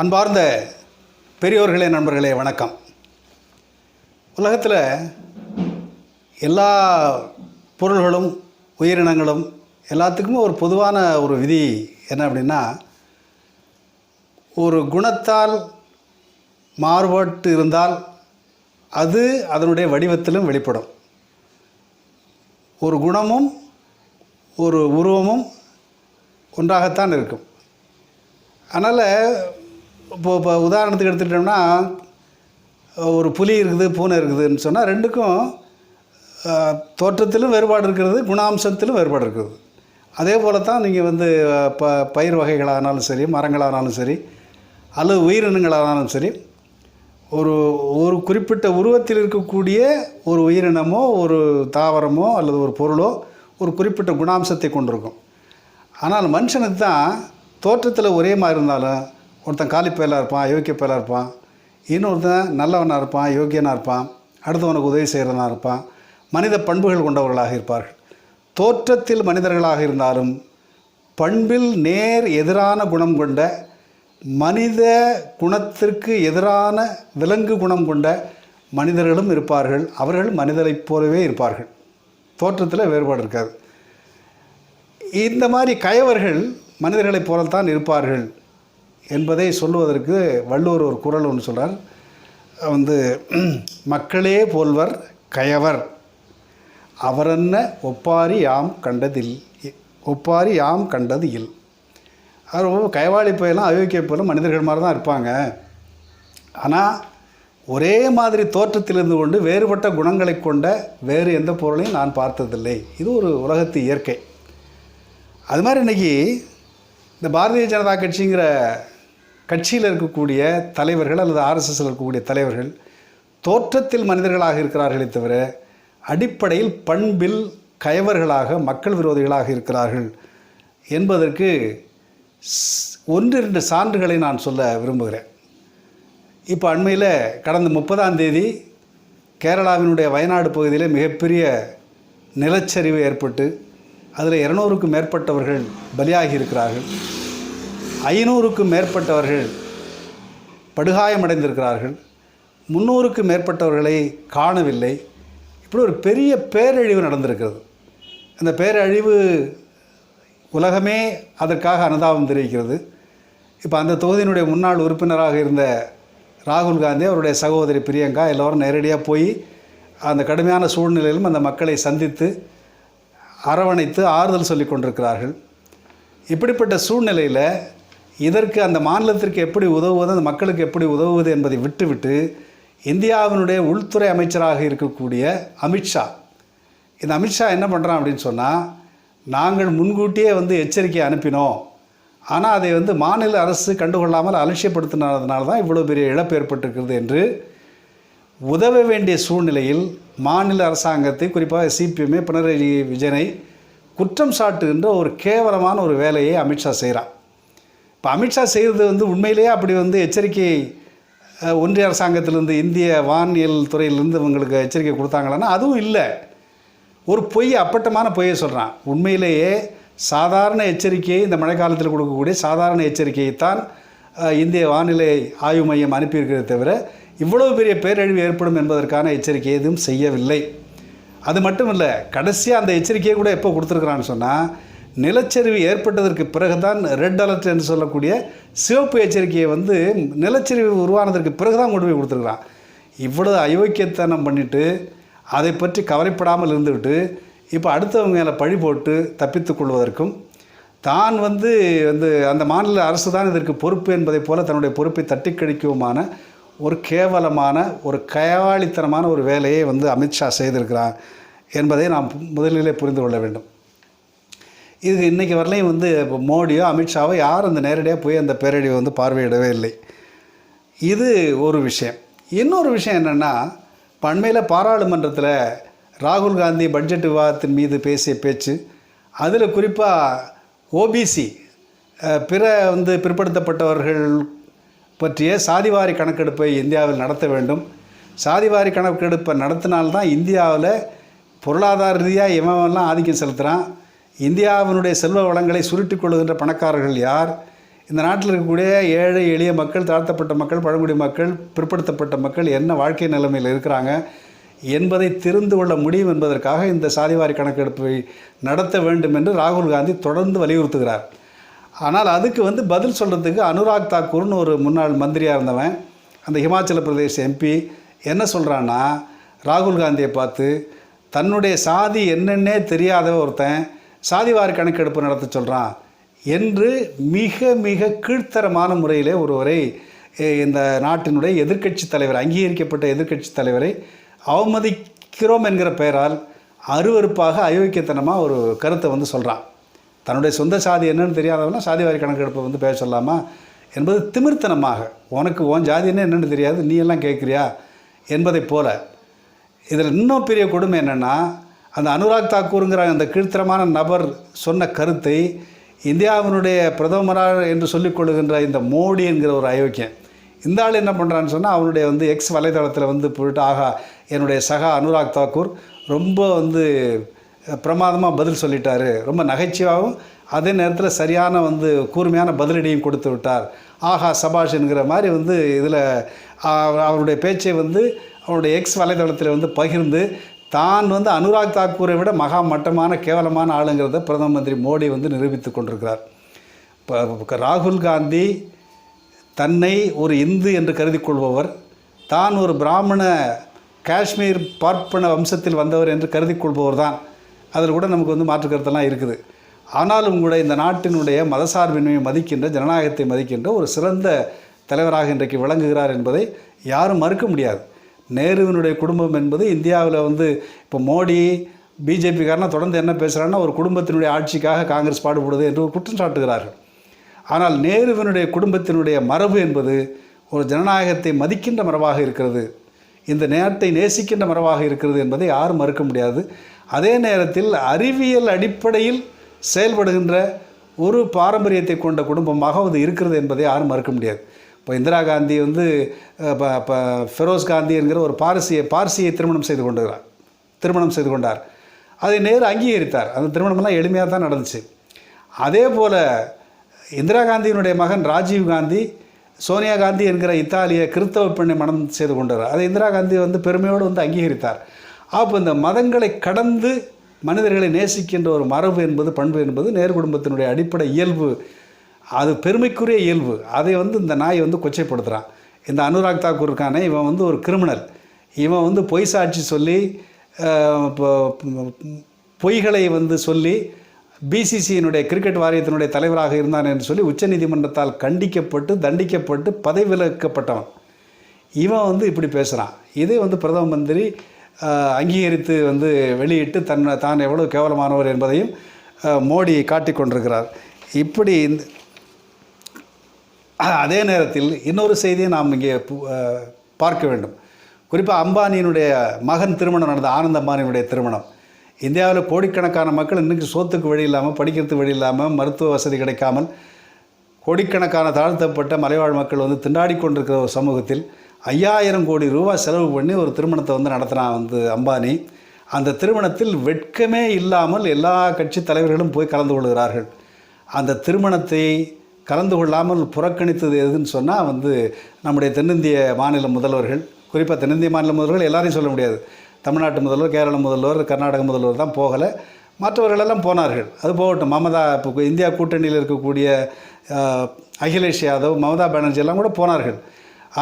அன்பார்ந்த பெரியோர்களே நண்பர்களே வணக்கம். உலகத்தில் எல்லா பொருள்களும் உயிரினங்களும் எல்லாத்துக்குமே ஒரு பொதுவான ஒரு விதி என்ன அப்படின்னா ஒரு குணத்தால் மாறுபட்டு இருந்தால் அது அதனுடைய வடிவத்திலும் வெளிப்படும். ஒரு குணமும் ஒரு உருவமும் ஒன்றாகத்தான் இருக்கும். அதனால் இப்போ இப்போ உதாரணத்துக்கு எடுத்துக்கிட்டோம்னா ஒரு புலி இருக்குது பூனை இருக்குதுன்னு சொன்னால் ரெண்டுக்கும் தோற்றத்திலும் வேறுபாடு இருக்கிறது குணாம்சத்திலும் வேறுபாடு இருக்கிறது அதே போல தான் நீங்கள் வந்து ப பயிர் வகைகளானாலும் சரி மரங்களானாலும் சரி அல்லது உயிரினங்களானாலும் சரி ஒரு ஒரு குறிப்பிட்ட உருவத்தில் இருக்கக்கூடிய ஒரு உயிரினமோ ஒரு தாவரமோ அல்லது ஒரு பொருளோ ஒரு குறிப்பிட்ட குணாம்சத்தை கொண்டிருக்கும். ஆனால் மனுஷனுக்கு தான் தோற்றத்தில் ஒரே மாதிரி இருந்தாலும் ஒருத்தன் காலி பயலாக இருப்பான் யோக்கிய பயலாக இருப்பான் இன்னொருத்தன் நல்லவனாக இருப்பான் யோக்கியனாக இருப்பான் அடுத்தவனுக்கு உதவி செய்கிறவனாக இருப்பான் மனித பண்புகள் கொண்டவர்களாக இருப்பார்கள். தோற்றத்தில் மனிதர்களாக இருந்தாலும் பண்பில் நேர் எதிரான குணம் கொண்ட மனித குணத்திற்கு எதிரான விலங்கு குணம் கொண்ட மனிதர்களும் இருப்பார்கள். அவர்கள் மனிதரைப் போலவே இருப்பார்கள். தோற்றத்தில் வேறுபாடு இருக்காது. இந்த மாதிரி கயவர்கள் மனிதர்களைப் போலத்தான் இருப்பார்கள். என்பதை சொல்லுவதற்கு வள்ளுவர் ஒரு குரல் ஒன்று சொல்கிறார் வந்து மக்களே போல்வர் கயவர் அவரென்ன ஒப்பாரி யாம் கண்டதில் ஒப்பாரி யாம் கண்டது இல். அவர் கயவாளி போயெல்லாம் அயோக்கிய போயெல்லாம் மனிதர்கள் மாதிரி தான் இருப்பாங்க. ஆனால் ஒரே மாதிரி தோற்றத்திலிருந்து கொண்டு வேறுபட்ட குணங்களை கொண்ட வேறு எந்த பொருளையும் நான் பார்த்ததில்லை. இது ஒரு உலகத்து இயற்கை. அது மாதிரி இன்றைக்கி இந்த பாரதிய ஜனதா கட்சிங்கிற கட்சியில் இருக்கக்கூடிய தலைவர்கள் அல்லது ஆர்எஸ்எஸ்ல இருக்கக்கூடிய தலைவர்கள் தோற்றத்தில் மனிதர்களாக இருக்கிறார்களே தவிர அடிப்படையில் பண்பில் கயவர்களாக மக்கள் விரோதிகளாக இருக்கிறார்கள் என்பதற்கு ஒன்றிரண்டு சான்றுகளை நான் சொல்ல விரும்புகிறேன். இப்போ அண்மையில் கடந்த முப்பதாம் தேதி கேரளாவினுடைய வயநாடு பகுதியில் மிகப்பெரிய நிலச்சரிவு ஏற்பட்டு அதில் இரநூறுக்கும் மேற்பட்டவர்கள் பலியாகி இருக்கிறார்கள். ஐநூறுக்கும் மேற்பட்டவர்கள் படுகாயமடைந்திருக்கிறார்கள். முந்நூறுக்கும் மேற்பட்டவர்களை காணவில்லை. இப்படி ஒரு பெரிய பேரழிவு நடந்திருக்கிறது. அந்த பேரழிவு உலகமே அதற்காக அனுதாபம் தெரிவிக்கிறது. இப்போ அந்த தொகுதியினுடைய முன்னாள் உறுப்பினராக இருந்த ராகுல் காந்தி அவருடைய சகோதரி பிரியங்கா எல்லோரும் நேரடியாக போய் அந்த கடுமையான சூழ்நிலையிலும் அந்த மக்களை சந்தித்து அரவணைத்து ஆறுதல் சொல்லி கொண்டிருக்கிறார்கள். இப்படிப்பட்ட சூழ்நிலையில் இதற்கு அந்த மாநிலத்திற்கு எப்படி உதவுவது அந்த மக்களுக்கு எப்படி உதவுவது என்பதை விட்டுவிட்டு இந்தியாவினுடைய உள்துறை அமைச்சராக இருக்கக்கூடிய அமித்ஷா இந்த அமித்ஷா என்ன பண்ணுறான் அப்படின்னு சொன்னால் நாங்கள் முன்கூட்டியே வந்து எச்சரிக்கை அனுப்பினோம். ஆனால் அதை வந்து மாநில அரசு கண்டுகொள்ளாமல் அலட்சியப்படுத்தினதுனால தான் இவ்வளோ பெரிய இழப்பு ஏற்பட்டிருக்கிறது என்று உதவ வேண்டிய சூழ்நிலையில் மாநில அரசாங்கத்தை குறிப்பாக சிபிஎம்ஏ பினராயி விஜயனை குற்றம் சாட்டுகின்ற ஒரு கேவலமான ஒரு வேலையை அமித்ஷா செய்கிறான் இப்போ அமித்ஷா செய்கிறது வந்து உண்மையிலேயே அப்படி வந்து எச்சரிக்கை ஒன்றிய அரசாங்கத்திலேருந்து இந்திய வானியல் துறையிலேருந்து இவங்களுக்கு எச்சரிக்கை கொடுத்தாங்களான்னா அதுவும் இல்லை. ஒரு பொய் அப்பட்டமான பொய்யை சொல்கிறான் உண்மையிலேயே சாதாரண எச்சரிக்கையை இந்த மழைக்காலத்தில் கொடுக்கக்கூடிய சாதாரண எச்சரிக்கையைத்தான் தான் இந்திய வானிலை ஆய்வு மையம் அனுப்பியிருக்கிறத தவிர இவ்வளவு பெரிய பேரழிவு ஏற்படும் என்பதற்கான எச்சரிக்கை எதுவும் செய்யவில்லை. அது மட்டும் இல்லை கடைசியாக அந்த எச்சரிக்கையை கூட எப்போ கொடுத்துருக்குறான்னு சொன்னால் நிலச்சரிவு ஏற்பட்டதற்கு பிறகு தான் ரெட் அலர்ட் என்று சொல்லக்கூடிய சிவப்பு எச்சரிக்கையை வந்து நிலச்சரிவு உருவானதற்கு பிறகு தான் கொண்டு போய் கொடுத்துருக்குறான். இவ்வளவு அயோக்கியத்தனம் பண்ணிட்டு அதை பற்றி கவலைப்படாமல் இருந்துவிட்டு இப்போ அடுத்தவங்க மேலே பழி போட்டு தப்பித்து கொள்வதற்கும் தான் வந்து வந்து அந்த மாநில அரசு தான் இதற்கு பொறுப்பு என்பதைப் போல தன்னுடைய பொறுப்பை தட்டி கழிக்கவுமான ஒரு கேவலமான ஒரு கயவாளித்தனமான ஒரு வேலையை வந்து அமித்ஷா செய்திருக்கிறார் என்பதை நாம் முதலிலே புரிந்து கொள்ள வேண்டும். இது இன்றைக்கி வரலையும் வந்து இப்போ மோடியோ அமித்ஷாவோ யாரும் அந்த நேரடியாக போய் அந்த பேரடியை வந்து பார்வையிடவே இல்லை. இது ஒரு விஷயம். இன்னொரு விஷயம் என்னென்னா பண்மையில் பாராளுமன்றத்தில் ராகுல் காந்தி பட்ஜெட் விவாதத்தின் மீது பேசிய பேச்சு அதில் குறிப்பாக ஓபிசி பிற வந்து பிற்படுத்தப்பட்டவர்கள் பற்றிய சாதிவாரி கணக்கெடுப்பை இந்தியாவில் நடத்த வேண்டும். சாதிவாரி கணக்கெடுப்பை நடத்தினால்தான் இந்தியாவில் பொருளாதார ரீதியாக இவன்லாம் ஆதிக்கம் செலுத்துகிறான் இந்தியாவினுடைய செல்வ வளங்களை சுருட்டிக் கொள்கின்ற பணக்காரர்கள் யார்? இந்த நாட்டில் இருக்கக்கூடிய ஏழை எளிய மக்கள் தாழ்த்தப்பட்ட மக்கள் பழங்குடி மக்கள் பிற்படுத்தப்பட்ட மக்கள் என்ன வாழ்க்கை நிலைமையில் இருக்கிறாங்க என்பதை தெரிந்து கொள்ள முடியும் என்பதற்காக இந்த சாதிவாரி கணக்கெடுப்பை நடத்த வேண்டும் என்று ராகுல் காந்தி தொடர்ந்து வலியுறுத்துகிறார். ஆனால் அதுக்கு வந்து பதில் சொல்கிறதுக்கு அனுராக் தாக்கூர்னு ஒரு முன்னாள் மந்திரியாக இருந்தவன் அந்த ஹிமாச்சல பிரதேச எம்பி என்ன சொல்கிறான்னா ராகுல் காந்தியை பார்த்து தன்னுடைய சாதி என்னென்னே தெரியாத ஒருத்தன் சாதிவாரி கணக்கெடுப்பு நடத்த சொல்கிறான் என்று மிக மிக கீழ்த்தரமான முறையிலே ஒருவரை இந்த நாட்டினுடைய எதிர்க்கட்சி தலைவர் அங்கீகரிக்கப்பட்ட எதிர்க்கட்சி தலைவரை அவமதிக்கிறோம் என்கிற பெயரால் அருவருப்பாக அயோக்கியத்தனமாக ஒரு கருத்தை வந்து சொல்கிறான் தன்னுடைய சொந்த சாதி என்னன்னு தெரியாதவனா சாதிவாரி கணக்கெடுப்பை வந்து பேச சொல்லாமா என்பது திமிர்த்தனமாக உனக்கு உன் ஜாதி என்ன என்னென்னு தெரியாது நீ எல்லாம் கேட்குறியா? என்பதைப் போல. இதில் இன்னும் பெரிய கொடுமை என்னென்னா அந்த அனுராக் தாக்கூருங்கிற அந்த கீழ்த்தரமான நபர் சொன்ன கருத்தை இந்தியாவினுடைய பிரதமராக என்று சொல்லிக்கொள்ளுகின்ற இந்த மோடி என்கிற ஒரு அயோக்கியன் இந்த ஆள் என்ன பண்ணுறான்னு சொன்னால் அவனுடைய வந்து எக்ஸ் வலைதளத்தில் வந்து போயிட்டு ஆகா என்னுடைய சகா அனுராக் தாக்கூர் ரொம்ப வந்து பிரமாதமாக பதில் சொல்லிட்டார். ரொம்ப நகைச்சுவாகவும் அதே நேரத்தில் சரியான வந்து கூர்மையான பதிலடியும் கொடுத்து விட்டார். ஆஹா சபாஷ் என்கிற மாதிரி வந்து இதில் அவருடைய பேச்சை வந்து அவருடைய எக்ஸ் வலைதளத்தில் வந்து பகிர்ந்து தான் வந்து அனுராக் தாக்கூரை விட மகா மட்டமான கேவலமான ஆளுங்கிறத பிரதம மந்திரி மோடி வந்து நிரூபித்து கொண்டிருக்கிறார். இப்போ ராகுல் காந்தி தன்னை ஒரு இந்து என்று கருதி கொள்பவர் தான் ஒரு பிராமண காஷ்மீர் பார்ப்பன வம்சத்தில் வந்தவர் என்று கருதி கொள்பவர் தான். அதில் கூட நமக்கு வந்து மாற்று கருத்தெல்லாம் இருக்குது. ஆனாலும் கூட இந்த நாட்டினுடைய மதசார்பின்மையை மதிக்கின்ற ஜனநாயகத்தை மதிக்கின்ற ஒரு சிறந்த தலைவராக இன்றைக்கு விளங்குகிறார் என்பதை யாரும் மறுக்க முடியாது. நேருவினுடைய குடும்பம் என்பது இந்தியாவில் வந்து இப்போ மோடி பிஜேபிக்காரனா தொடர்ந்து என்ன பேசுகிறான்னா ஒரு குடும்பத்தினுடைய ஆட்சிக்காக காங்கிரஸ் பாடுபடுது என்று ஒரு குற்றம் சாட்டுகிறார்கள். ஆனால் நேருவினுடைய குடும்பத்தினுடைய மரபு என்பது ஒரு ஜனநாயகத்தை மதிக்கின்ற மரபாக இருக்கிறது. இந்த நேரத்தை நேசிக்கின்ற மரபாக இருக்கிறது என்பதை யாரும் மறுக்க முடியாது. அதே நேரத்தில் அறிவியல் அடிப்படையில் செயல்படுகின்ற ஒரு பாரம்பரியத்தை கொண்ட குடும்பமாக அது இருக்கிறது என்பதை யாரும் மறுக்க முடியாது. இப்போ இந்திரா காந்தி வந்து இப்போ இப்போ ஃபெரோஸ் காந்தி என்கிற ஒரு பாரசியை பார்சியை திருமணம் செய்து கொண்டுகிறார். திருமணம் செய்து கொண்டார். அதை நேரு அங்கீகரித்தார். அந்த திருமணமெல்லாம் எளிமையாக தான் நடந்துச்சு. அதே போல் இந்திரா காந்தியினுடைய மகன் ராஜீவ் காந்தி சோனியா காந்தி என்கிற இத்தாலிய கிறிஸ்தவ பெண்ணை மனம் செய்து கொண்டார். அதை இந்திரா காந்தி வந்து பெருமையோடு வந்து அங்கீகரித்தார். அப்போ இந்த மதங்களை கடந்து மனிதர்களை நேசிக்கின்ற ஒரு மரபு என்பது பண்பு என்பது நேரு குடும்பத்தினுடைய அடிப்படை இயல்பு. அது பெருமைக்குரிய இயல்பு. அதை வந்து இந்த நாய் வந்து கொச்சைப்படுத்துகிறான் இந்த அனுராக் தாக்கூர் இருக்கானே இவன் வந்து ஒரு கிரிமினல். இவன் வந்து பொய் சாட்சி சொல்லி பொய்களை வந்து சொல்லி பிசிசியினுடைய கிரிக்கெட் வாரியத்தினுடைய தலைவராக இருந்தான் என்று சொல்லி உச்சநீதிமன்றத்தால் கண்டிக்கப்பட்டு தண்டிக்கப்பட்டு பதவி விலக்கப்பட்டவன். இவன் வந்து இப்படி பேசுகிறான் இதே வந்து பிரதம மந்திரி அங்கீகரித்து வந்து வெளியிட்டு தன்னை தான் எவ்வளோ கேவலமானவர் என்பதையும் மோடி காட்டிக் கொண்டிருக்கிறார் இப்படி இந்த அதே நேரத்தில் இன்னொரு செய்தியை நாம் இங்கே பு- பார்க்க வேண்டும். குறிப்பாக அம்பானியினுடைய மகன் திருமணம் நடந்த ஆனந்த அம்பானியினுடைய திருமணம். இந்தியாவில் கோடிக்கணக்கான மக்கள் இன்றைக்கி சோத்துக்கு வழி இல்லாமல் படிக்கிறதுக்கு வழி இல்லாமல் மருத்துவ வசதி கிடைக்காமல் கோடிக்கணக்கான தாழ்த்தப்பட்ட மலைவாழ் மக்கள் வந்து திண்டாடி கொண்டிருக்கிற ஒரு சமூகத்தில் ஐயாயிரம் கோடி ரூபாய் செலவு பண்ணி ஒரு திருமணத்தை வந்து நடத்துகிறான் வந்து அம்பானி. அந்த திருமணத்தில் வெட்கமே இல்லாமல் எல்லா கட்சி தலைவர்களும் போய் கலந்து கொள்கிறார்கள். அந்த திருமணத்தை கலந்து கொள்ளாமல் புறக்கணித்தது எதுன்னு சொன்னால் வந்து நம்முடைய தென்னிந்திய மாநில முதல்வர்கள் குறிப்பாக தென்னிந்திய மாநில முதல்வர்கள் எல்லாரையும் சொல்ல முடியாது. தமிழ்நாட்டு முதல்வர் கேரள முதல்வர் கர்நாடக முதல்வர் தான் போகலை. மற்றவர்களெல்லாம் போனார்கள். அது போகட்டும். மமதா இப்போ இந்தியா கூட்டணியில் இருக்கக்கூடிய அகிலேஷ் யாதவ் மமதா பானர்ஜி எல்லாம் கூட போனார்கள்.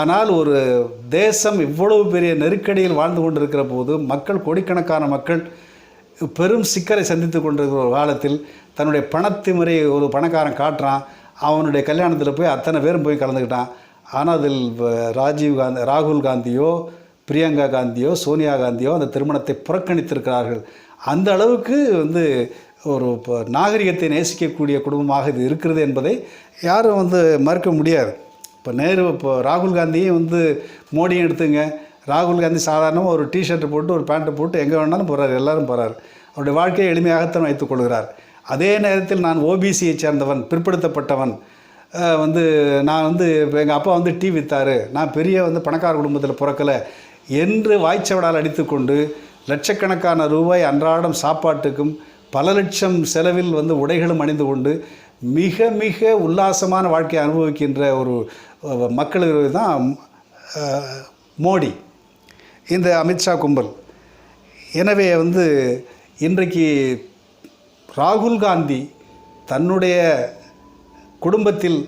ஆனால் ஒரு தேசம் இவ்வளவு பெரிய நெருக்கடியில் வாழ்ந்து கொண்டிருக்கிற போது மக்கள் கோடிக்கணக்கான மக்கள் பெரும் சிக்கலை சந்தித்து கொண்டிருக்கிற ஒரு காலத்தில் தன்னுடைய பணத்திமுறை ஒரு பணக்காரன் காட்டுறான். அவனுடைய கல்யாணத்தில் போய் அத்தனை பேரும் போய் கலந்துக்கிட்டான். ஆனால் அதில் ராஜீவ் காந்தி ராகுல் காந்தியோ பிரியங்கா காந்தியோ சோனியா காந்தியோ அந்த திருமணத்தை புறக்கணித்திருக்கிறார்கள். அந்த அளவுக்கு வந்து ஒரு இப்போ நாகரிகத்தை நேசிக்கக்கூடிய குடும்பமாக இது இருக்கிறது என்பதை யாரும் வந்து மறுக்க முடியாது. இப்போ நேரு இப்போ ராகுல் காந்தியும் வந்து மோடியும் எடுத்துங்க. ராகுல் காந்தி சாதாரணமாக ஒரு டிஷர்ட்டு போட்டு ஒரு பேண்ட்டை போட்டு எங்கே வேணாலும் போகிறார் எல்லாரும் போகிறார் அவருடைய வாழ்க்கையை எளிமையாகத்தான் வைத்துக் கொள்கிறார். அதே நேரத்தில் நான் ஓபிசியை சேர்ந்தவன் பிற்படுத்தப்பட்டவன். வந்து நான் வந்து எங்கள் அப்பா வந்து டீ விற்றாரு நான் பெரிய வந்து பணக்கார குடும்பத்தில் பிறக்கலை. என்று வாய்ச்சவடால் அடித்துக்கொண்டு லட்சக்கணக்கான ரூபாய் அன்றாடம் சாப்பாட்டுக்கும் பல லட்சம் செலவில் வந்து உடைகளும் அணிந்து கொண்டு மிக மிக உல்லாசமான வாழ்க்கையை அனுபவிக்கின்ற ஒரு அஹ், மக்களுக்கு தான் மோடி. இந்த அமித்ஷா கும்பல். எனவே வந்து இன்றைக்கு ராகுல் காந்தி தன்னுடைய குடும்பத்தில்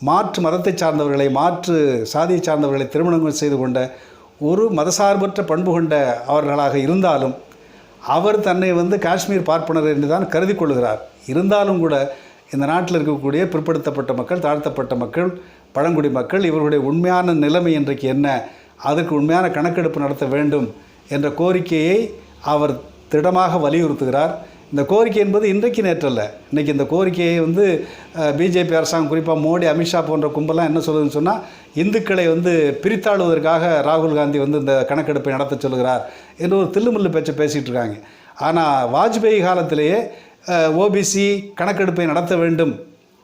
மாற்று மதத்தை சார்ந்தவர்களை மாற்று சாதியை சார்ந்தவர்களை திருமணங்கள் செய்து கொண்ட ஒரு மதசார்பற்ற பண்பு கொண்ட அவர்களாக இருந்தாலும் அவர் தன்னை வந்து காஷ்மீர் பார்ப்பனர் என்று தான் கருதி கொள்கிறார். இருந்தாலும் கூட இந்த நாட்டில் இருக்கக்கூடிய பிற்படுத்தப்பட்ட மக்கள் தாழ்த்தப்பட்ட மக்கள் பழங்குடி மக்கள் இவர்களுடைய உண்மையான நிலைமை இன்றைக்கு என்ன? அதற்கு உண்மையான கணக்கெடுப்பு நடத்த வேண்டும் என்ற கோரிக்கையை அவர் திடமாக வலியுறுத்துகிறார். இந்த கோரிக்கை என்பது இன்றைக்கு நேற்றல்ல. இன்றைக்கி இந்த கோரிக்கையை வந்து பிஜேபி அரசாங்கம் குறிப்பாக மோடி அமித்ஷா போன்ற கும்பலாம் என்ன சொல்லுதுன்னு சொன்னால் இந்துக்களை வந்து பிரித்தாளுவதற்காக ராகுல் காந்தி வந்து இந்த கணக்கெடுப்பை நடத்த சொல்கிறார் என்று ஒரு தில்லுமுள்ளு பேச்சை பேசிகிட்டு இருக்காங்க. ஆனால் வாஜ்பேயி காலத்திலேயே ஓபிசி கணக்கெடுப்பை நடத்த வேண்டும்.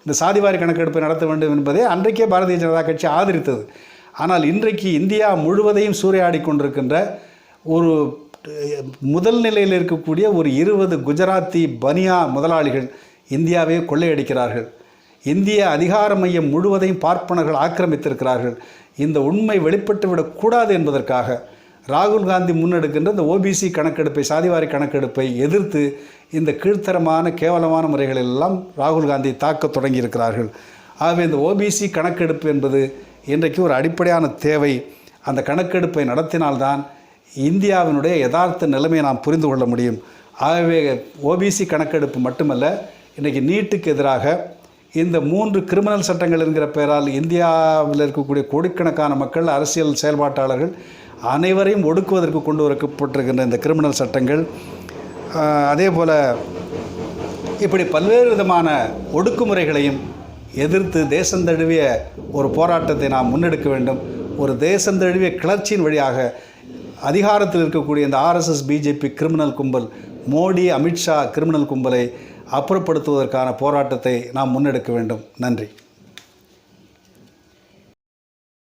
இந்த சாதிவாரி கணக்கெடுப்பை நடத்த வேண்டும் என்பதை அன்றைக்கே பாரதிய ஜனதா கட்சி ஆதரித்தது. ஆனால் இன்றைக்கு இந்தியா முழுவதையும் சூறையாடி கொண்டிருக்கின்ற ஒரு முதல் நிலையில் இருக்கக்கூடிய ஒரு இருபது குஜராத்தி பனியா முதலாளிகள் இந்தியாவை கொள்ளையடிக்கிறார்கள். இந்திய அதிகார மையம் முழுவதையும் பார்ப்பனர்கள் ஆக்கிரமித்திருக்கிறார்கள். இந்த உண்மை வெளிப்பட்டு விடக்கூடாது என்பதற்காக ராகுல் காந்தி முன்னெடுக்கின்ற இந்த ஓபிசி கணக்கெடுப்பை சாதிவாரி கணக்கெடுப்பை எதிர்த்து இந்த கீழ்த்தரமான கேவலமான முறைகளெல்லாம் ராகுல் காந்தி தாக்கத் தொடங்கியிருக்கிறார்கள். ஆகவே இந்த ஓபிசி கணக்கெடுப்பு என்பது இன்றைக்கு ஒரு அடிப்படையான தேவை அந்த கணக்கெடுப்பை நடத்தினால்தான் இந்தியாவினுடைய யதார்த்த நிலைமையை நாம் புரிந்து கொள்ள முடியும். ஆகவே ஓபிசி கணக்கெடுப்பு மட்டுமல்ல இன்றைக்கி நீட்டுக்கு எதிராக இந்த மூன்று கிரிமினல் சட்டங்கள் என்கிற பெயரால் இந்தியாவில் இருக்கக்கூடிய கோடிக்கணக்கான மக்கள் அரசியல் செயல்பாட்டாளர்கள் அனைவரையும் ஒடுக்குவதற்கு கொண்டு வரப்பட்டிருக்கின்ற இந்த கிரிமினல் சட்டங்கள். அதே போல் இப்படி பல்வேறு விதமான ஒடுக்குமுறைகளையும் எதிர்த்து தேசந்தழுவிய ஒரு போராட்டத்தை நாம் முன்னெடுக்க வேண்டும். ஒரு தேசந்தழுவிய கிளர்ச்சியின் வழியாக அதிகாரத்தில் இருக்கக்கூடிய இந்த ஆர்எஸ்எஸ் பிஜேபி கிரிமினல் கும்பல் மோடி அமித்ஷா கிரிமினல் கும்பலை அப்புறப்படுத்துவதற்கான போராட்டத்தை நாம் முன்னெடுக்க வேண்டும். நன்றி.